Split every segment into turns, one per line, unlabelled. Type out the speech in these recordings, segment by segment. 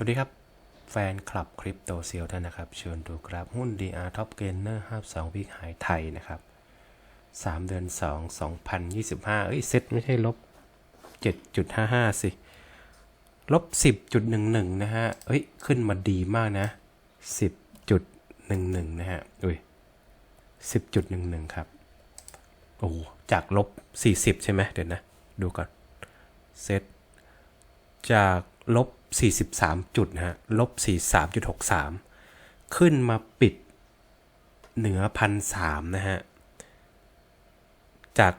สวัสดีครับ แฟนคลับคริปโตเซียวท่านนะครับเชิญดูกราฟหุ้น DR Top Gainer 52วิกหายไทยนะครับ 3 เดือน 2 2025 เอ้ยเซ็ตไม่ใช่ลบ 7.55 สิ ลบ 10.11 นะฮะ เอ้ย ขึ้นมาดีมากนะ 10.11 นะฮะอุ้ย 10.11 ครับ โอ้จากลบ 40 ใช่ไหมเดี๋ยวนะ ดูก่อน เซ็ตจาก ลบ 43 จุดนะฮะลบ 43.63 ขึ้นมาปิดเหนือพันสามนะฮะ จาก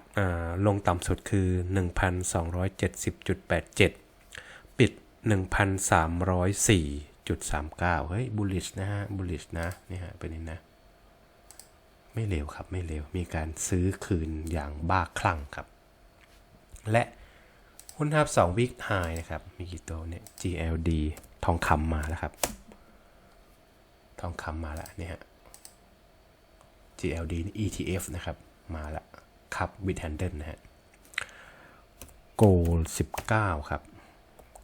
าลงต่ำสุดคือ 1,270.87 ปิด 1,304.39 เฮ้ยบูลลิชนะฮะบูลลิชนะนี่ฮะเป็นนี้นะ ไม่เร็วครับไม่เร็ว มีการซื้อคืนอย่างบ้าคลั่งครับ และ หุ้นทับ2วิกไฮนะครับ มีกี่ตัวเนี่ย GLD ทองคำมาแล้วครับ ทองคำมาแล้วเนี่ย GLD นี่ ETF นะครับ มาแล้วครับวิดแฮนเดิลนะฮะ Gold 19 ครับ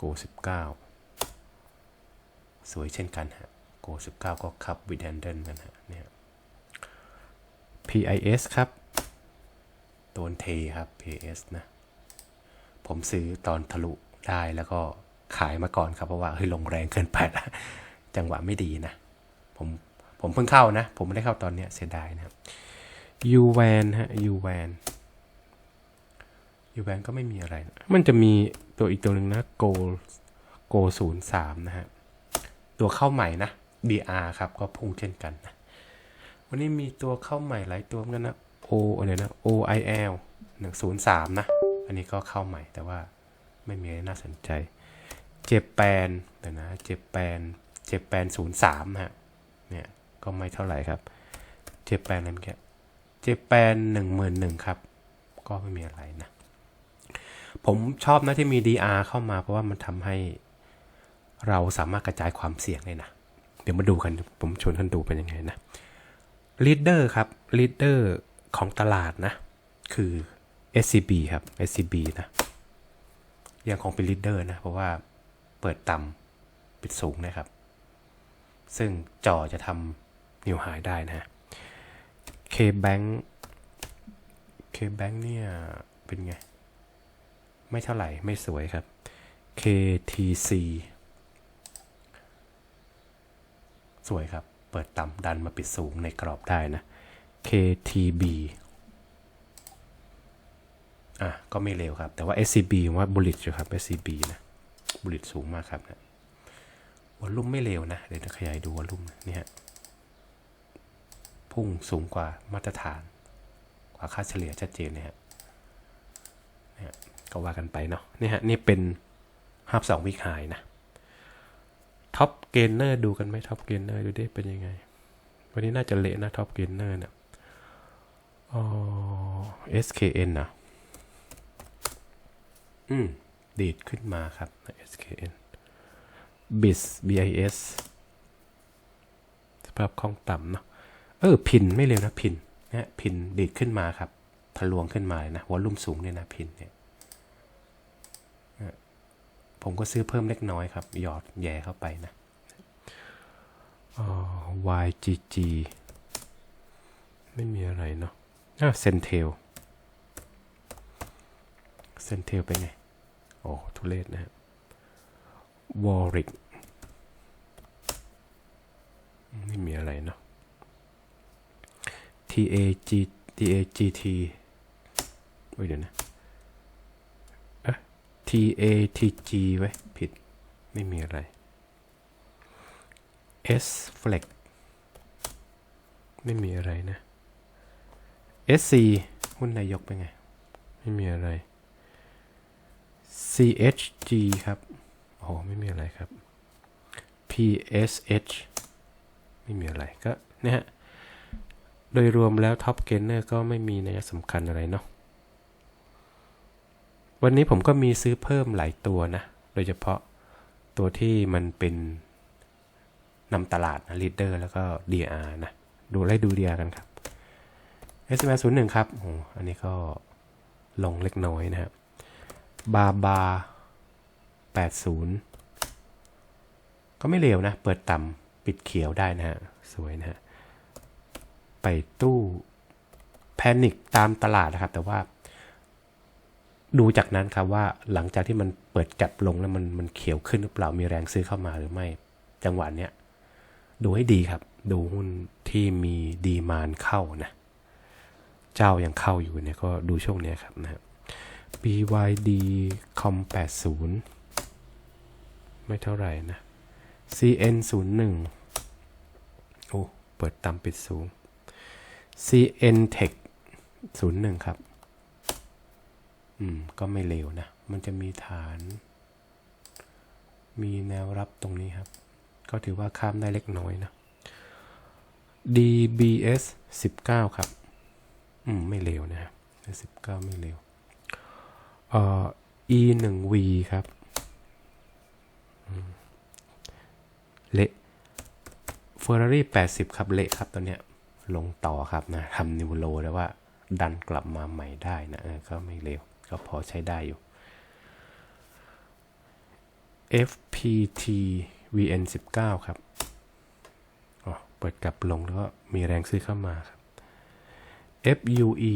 Gold 19 สวยเช่นกันฮะ Gold 19 ก็ครับวิดแฮนเดิลกันฮะเนี่ย PIS ครับ โดนเทครับ PIS นะ ผมซื้อตอนทะลุได้แล้วก็ขายมาก่อนครับเพราะว่าเฮ้ยลงแรงเกินไปละจังหวะไม่ดีนะ ผมผมเพิ่งเข้านะ ผมไม่ได้เข้าตอนเนี้ยเสียดายนะครับยูแวนฮะยูแวนยูแวนก็ไม่มีอะไรนะมันจะมีตัวอีกตัวหนึ่งนะโกโกศูนย์สามนะฮะ ตัวเข้าใหม่นะ DR ครับ ก็พุ่งเช่นกันนะ วันนี้มีตัวเข้าใหม่หลายตัวเหมือนกันนะ O อะไรนะ OIL 103 นะ อันนี้ก็เข้าใหม่แต่ว่าไม่มีอะไรน่าสนใจ เจแปนเดี๋ยวนะ เจแปน เจแปน03ฮะ เนี่ย ก็ไม่เท่าไหร่ครับ เจแปนอะไรเมื่อกี้เจแปน11,000ครับ ก็ไม่มีอะไรนะ ผมชอบนะที่มี DR เข้ามาเพราะว่ามันทำให้เราสามารถกระจายความเสี่ยงได้นะ เดี๋ยวมาดูกัน ผมชวนท่านดูเป็นยังไงนะลีดเดอร์ครับลีดเดอร์ของตลาดนะ คือ SCB ครับ SCB นะยังคงเป็นลีดเดอร์นะ เพราะว่าเปิดต่ำปิดสูงนะครับ ซึ่งจอจะทำนิวไฮได้นะ K-Bank K-Bank เนี่ย เป็นไง ไม่เท่าไหร่ไม่สวยครับ KTC สวยครับ เปิดต่ำดันมาปิดสูงในกรอบได้นะ KTB อะก็ไม่เร็วครับ แต่ว่า SCB ว่าบุลิตอยู่ครับ SCB นะบุลิตสูงมากครับนะวอลลุ่มไม่เร็วนะ เดี๋ยวจะขยายดูวอลลุ่มนี่ฮะพุ่งสูงกว่ามาตรฐาน กว่าค่าเฉลี่ยชัดเจนนะฮะเนี่ยก็ว่ากันไปเนาะนี่ฮะนี่เป็นห้าสองวิกไฮนะท็อปเกนเนอร์ดูกันไหมท็อปเกนเนอร์ดูได้เป็นยังไง วันนี้น่าจะเละนะท็อปเกนเนอร์เนี่ยอ๋อ SKN นะ อืมดีดขึ้นมาครับ SKN BIS BIS สภาพคล่องต่ำเนาะเออ พินไม่เร็วนะพินนะพินดีดขึ้นมาครับ ทะลวงขึ้นมาเลยนะวอลลุ่มสูงเนี่ยนะพินเนี่ยผมก็ซื้อเพิ่มเล็กน้อยครับ หยอดแย่เข้าไปนะ YGG ไม่มีอะไรเนาะอะเซนเทล เซนเทลเป็นไง โอ้ ทุเรศนะฮะวอริกไม่มีอะไรเนาะ TAG TAGT เว้ยเดี๋ยวนะเอ๊ะ TATG ไว้ผิด ไม่มีอะไร S Flex ไม่มีอะไรนะ SC หุ้นนายกเป็นไง ไม่มีอะไร CHG ครับ โอ้ไม่มีอะไรครับ PSH ไม่มีอะไรก็เนี่ยฮะโดยรวมแล้วท็อปเกนเนอร์ก็ไม่มีนัยสำคัญอะไรเนาะ วันนี้ผมก็มีซื้อเพิ่มหลายตัวนะ โดยเฉพาะตัวที่มันเป็นนำตลาดนะ leader แล้วก็ DR นะ ดูไล่ดู DR กันครับ s m 0 1ครับโอ้อันนี้ก็ลงเล็กน้อยนะครับ บาบา80 ก็ไม่เลวนะ เปิดต่ำปิดเขียวได้นะฮะ สวยนะฮะ ไปตู้แพนิคตามตลาดนะครับ แต่ว่า ดูจากนั้นครับว่าหลังจากที่มันเปิดจับลงแล้วมันมันเขียวขึ้นหรือเปล่ามีแรงซื้อเข้ามาหรือไม่ จังหวะเนี้ยดูให้ดีครับ ดูหุ้นที่มีดีมานเข้านะ เจ้ายังเข้าอยู่เนี่ยก็ดูช่วงเนี้ยครับนะฮะ BYD Com 80ไม่เท่าไหร่นะ CN 01โอ้ เปิดต่ำปิดสูง CN Tech 01 ครับ อืม ก็ไม่เลวนะ มันจะมีฐาน มีแนวรับตรงนี้ครับ ก็ถือว่าข้ามได้เล็กน้อยนะ DBS 19 ครับ อืม ไม่เลวนะครับ19 ไม่เลว อ่อ E 1 V ครับเละเฟอร์รารี่80ครับเละครับตัวเนี้ยลงต่อครับนะทำนิวโลแล้วว่าดันกลับมาใหม่ได้นะก็ไม่เลวก็พอใช้ได้อยู่ FPT VN 19ครับอ๋อเปิดกลับลงแล้วก็มีแรงซื้อเข้ามาครับ FUE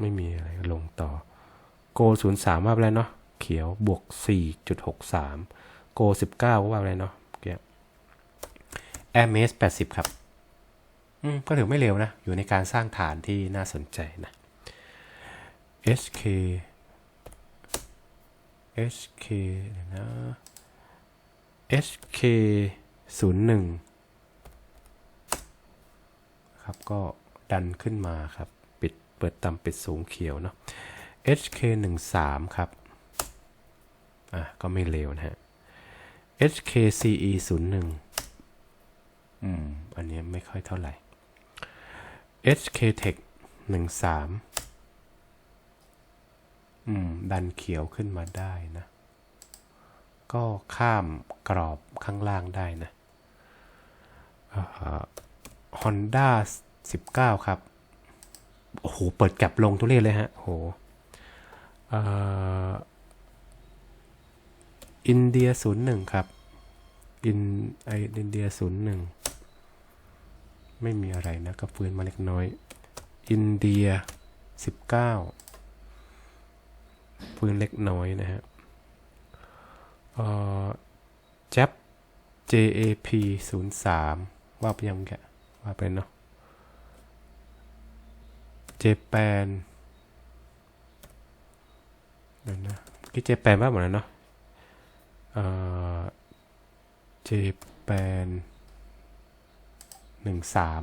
ไม่มีอะไรลงต่อ โก03ว่าไปแล้วเนาะเขียวบวก4.63โก19ก็ว่าไปแล้วเนาะเกี้ย MS 80ครับอืมก็ถือไม่เร็วนะ อยู่ในการสร้างฐานที่น่าสนใจนะ HK HK เดี๋ยวนะ HK 01ครับก็ดันขึ้นมาครับ เปิดต่ำปิดสูงเขียวเนาะ HK 13 ครับ อะ ก็ไม่เร็วนะฮะ HK CE 01 อืม อันนี้ไม่ค่อยเท่าไหร่ HK Tech 13 อืม ดันเขียวขึ้นมาได้นะ ก็ข้ามกรอบข้างล่างได้นะฮอนด้า19 ครับ โอ้โหเปิดแกลบลงทุเรศเลยฮะโอ้โหอินเดีย01ครับ อินไออินเดีย01ไม่มีอะไรนะก็ฟื้นมาเล็กน้อย อินเดีย19ฟื้นเล็กน้อยนะฮะเอ่อจับ JAP 03ว่าไปยังแกว่าไปเนาะ เจแปนเดี๋ยวนะกี่เจแปนว่างหมดแล้วเนาะเอ่อเจแปนหนึ่งสาม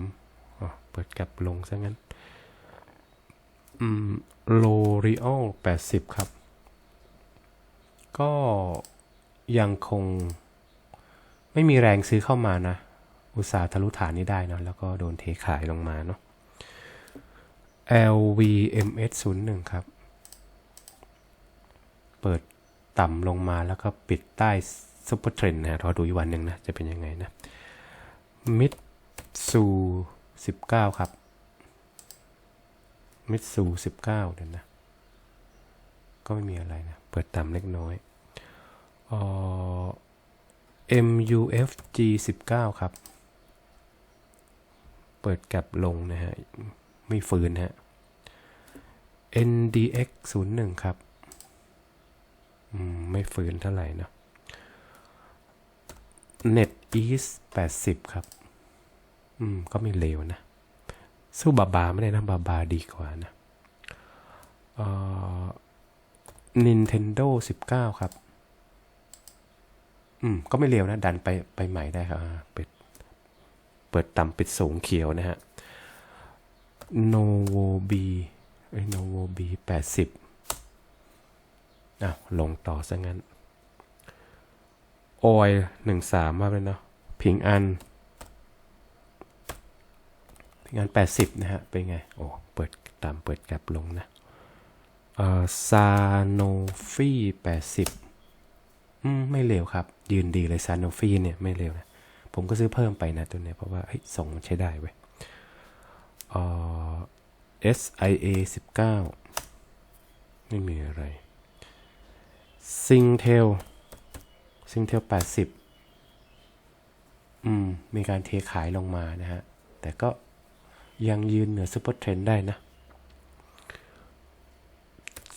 อ๋อเปิดกลับลงซะงั้น อืมโลริโอ80ครับ ก็ยังคงไม่มีแรงซื้อเข้ามานะ อุตสาห์ทะลุฐานนี้ได้นะแล้วก็โดนเทขายลงมาเนาะ LVMS 01ครับ เปิดต่ำลงมาแล้วก็ปิดใต้ซุปเปอร์เทรนด์นะรอดูอีกวันหนึ่งนะ จะเป็นยังไงนะมิดซู19 ครับมิดซู19 เดี๋ยวนะ ก็ไม่มีอะไรนะ เปิดต่ำเล็กน้อยออ MUFG 19 ครับ เปิดกลับลงนะฮะ ไม่ฟื้นฮะ NDX 01ครับ อืม ไม่ฟื้นเท่าไหร่นะ Net East 80 ครับ อืม ก็ไม่เลวนะ สู้บาบาไม่ได้นะ บาบาดีกว่านะเอ่อ Nintendo 19 ครับ อืม ก็ไม่เลวนะ ดันไปไปใหม่ได้ครับ เปิด เปิดต่ำปิดสูงเขียวนะฮะ Novo B เอ้ย Novo B 80อ้าวลงต่อซะงั้นออยหนึ่งสามมาเลยเนาะผิงอันผิงอันแปดสิบนะฮะ เป็นไง โอ้ เปิดตามเปิดกลับลงนะเอ่อซาโนฟีแปดสิบอืม ไม่เร็วครับ ยืนดีเลยซาโนฟีเนี่ย ไม่เร็วนะ ผมก็ซื้อเพิ่มไปนะตัวเนี้ย เพราะว่าเฮ้ยส่งมันใช้ได้เว้ยเอ่อ SIA 19 ไม่มีอะไรซิงเทลซิงเทล80 อืม มีการเทขายลงมานะฮะ แต่ก็ยังยืนเหนือซูเปอร์เทรนได้นะ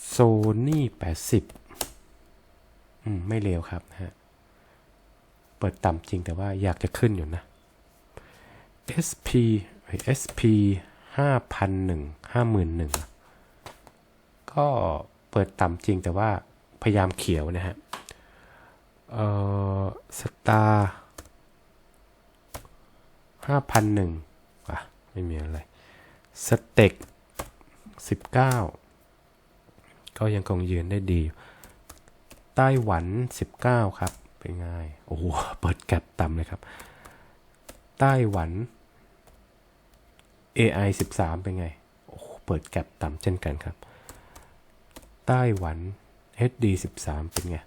โซนี่80 อืม ไม่เลวครับนะฮะ เปิดต่ำจริงแต่ว่าอยากจะขึ้นอยู่นะ SP SP เอ้ย SP 5,001 51,000ก็เปิดต่ำจริงแต่ว่าพยายามเขียวนะฮะ เอ่อ สตาร์ห้าพันหนึ่งอะ ไม่มีอะไร สเต็กสิบเก้าก็ยังคงยืนได้ดี ไต้หวันสิบเก้าครับ เป็นไงโอ้โห เปิดแกลบต่ำเลยครับ ไต้หวัน AI 13 เป็นไง โอ้เปิดแกลบต่ำเช่นกันครับ ไต้หวัน HD 13 เป็นไง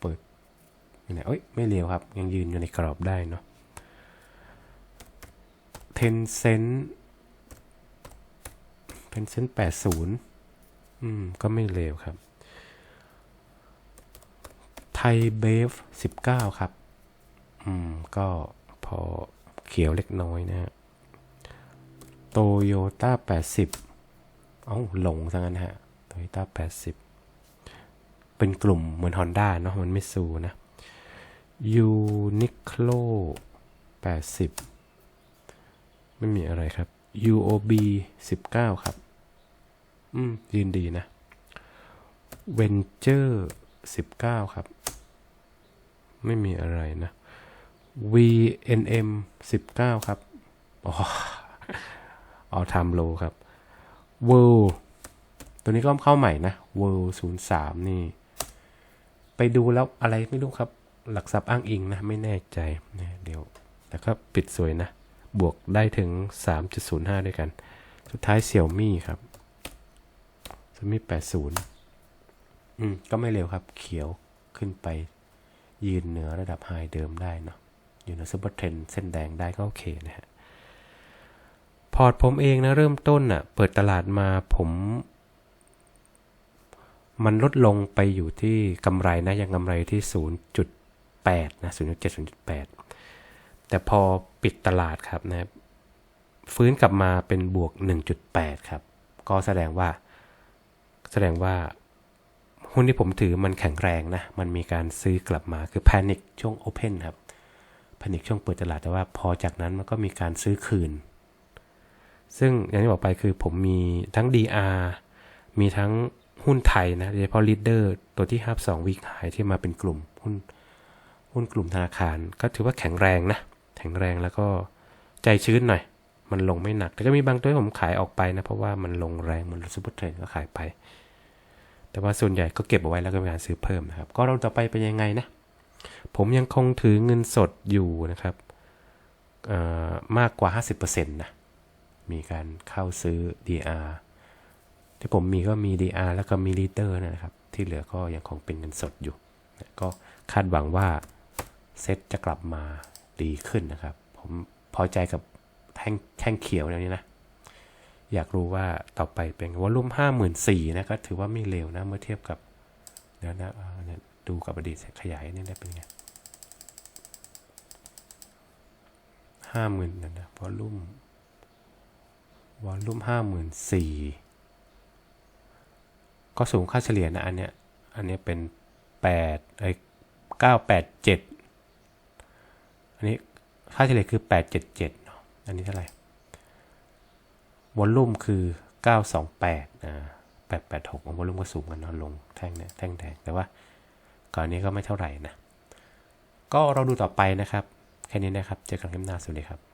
เปิดไม่ไหนเอ้ย ไม่เร็วครับ ยังยืนอยู่ในกรอบได้เนาะ Tencent Tencent 80 อืม ก็ไม่เร็วครับ ไทยเบฟ19 ครับ อืม ก็พอเขียวเล็กน้อยนะฮะ โตโยต้า80เอ้าหลงซะงั้นฮะโตโยต้า80เป็นกลุ่มเหมือน Honda เนาะมันไม่ซูนะยูนิโคโล80ไม่มีอะไรครับ UOB 19 ครับ อืมยืนดีนะ Venture 19 ครับ ไม่มีอะไรนะ VNM 19 ครับ อ๋อ เอาทำโลครับ World ตัวนี้ก็เข้าใหม่นะ World 03 นี่ ไปดูแล้วอะไรไม่รู้ครับ หลักทรัพย์อ้างอิงนะ ไม่แน่ใจนะเดี๋ยวแต่ก็ปิดสวยนะ บวกได้ถึง 3.05 ด้วยกัน สุดท้ายเสี่ยวมี่ครับเสี่ยวมี่80 อืม ก็ไม่เร็วครับ เขียวขึ้นไปยืนเหนือระดับไฮเดิมได้เนาะอยู่ในซูเปอร์เทรนเส้นแดงได้ก็โอเคนะฮะ พอร์ตผมเองนะเริ่มต้นอะ่ะ เปิดตลาดมาผม มันลดลงไปอยู่ที่กำไรนะยังกำไรที่ 0.8นะ0.7 0.8 แต่พอปิดตลาดครับนะฟื้นกลับมาเป็นบวก 1.8 ครับ ก็แสดงว่า แสดงว่าหุ้นที่ผมถือมันแข็งแรงนะ มันมีการซื้อกลับมาคือแพนิคช่วงโอเพนครับแพนิคช่วงเปิดตลาดแต่ว่าพอจากนั้นมันก็มีการซื้อคืน ซึ่งอย่างที่บอกไปคือผมมีทั้ง DR มีทั้งหุ้นไทยนะโดยเฉพาะ leader ตัวที่ห้าสองวิกหายที่มาเป็นกลุ่มหุ้นหุ้นกลุ่มธนาคาร ก็ถือว่าแข็งแรงนะ แข็งแรงแล้วก็ใจชื้นหน่อย มันลงไม่หนัก แต่ก็มีบางตัวที่ผมขายออกไปนะ เพราะว่ามันลงแรงมันซูเปอร์เทรนก็ขายไป แต่ว่าส่วนใหญ่ก็เก็บเอาไว้แล้วก็มีการซื้อเพิ่มนะครับ ก็เราต่อไปเป็นยังไงนะ ผมยังคงถือเงินสดอยู่นะครับมากกว่า 50%นะ มีการเข้าซื้อ DR ที่ผมมีก็มี DR แล้วก็มีลีเตอร์นะครับ ที่เหลือก็ยังคงเป็นเงินสดอยู่ ก็คาดหวังว่าเซ็ตจะกลับมาดีขึ้นนะครับ ผมพอใจกับแท่งแท่งเขียวแนวนี้นะ อยากรู้ว่าต่อไปเป็นวอลุ่มห้าหมื่นสี่นะก็ถือว่าไม่เร็วนะเมื่อเทียบกับเดี๋ยวนะดูกับอดีตขยายนี่ได้เป็นไงห้าหมื่นนะนะวอลุ่ม วอลลุ่มห้าหมื่นสี่ก็สูงค่าเฉลี่ยนะอันเนี้ย อันนี้เป็นแปดไอ้เก้าแปดเจ็ดอันนี้ค่าเฉลี่ยคือแปดเจ็ดเจ็ดอันนี้เท่าไหร่ วอลลุ่มคือเก้าสองแปดอ่าแปดแปดหกวอลลุ่มก็สูงกันนอนลงแท่งเนี่ยแท่งแดงแต่ว่าก่อนนี้ก็ไม่เท่าไหร่นะ ก็เราดูต่อไปนะครับ แค่นี้นะครับ เจอกันคลิปหน้าสวัสดีครับ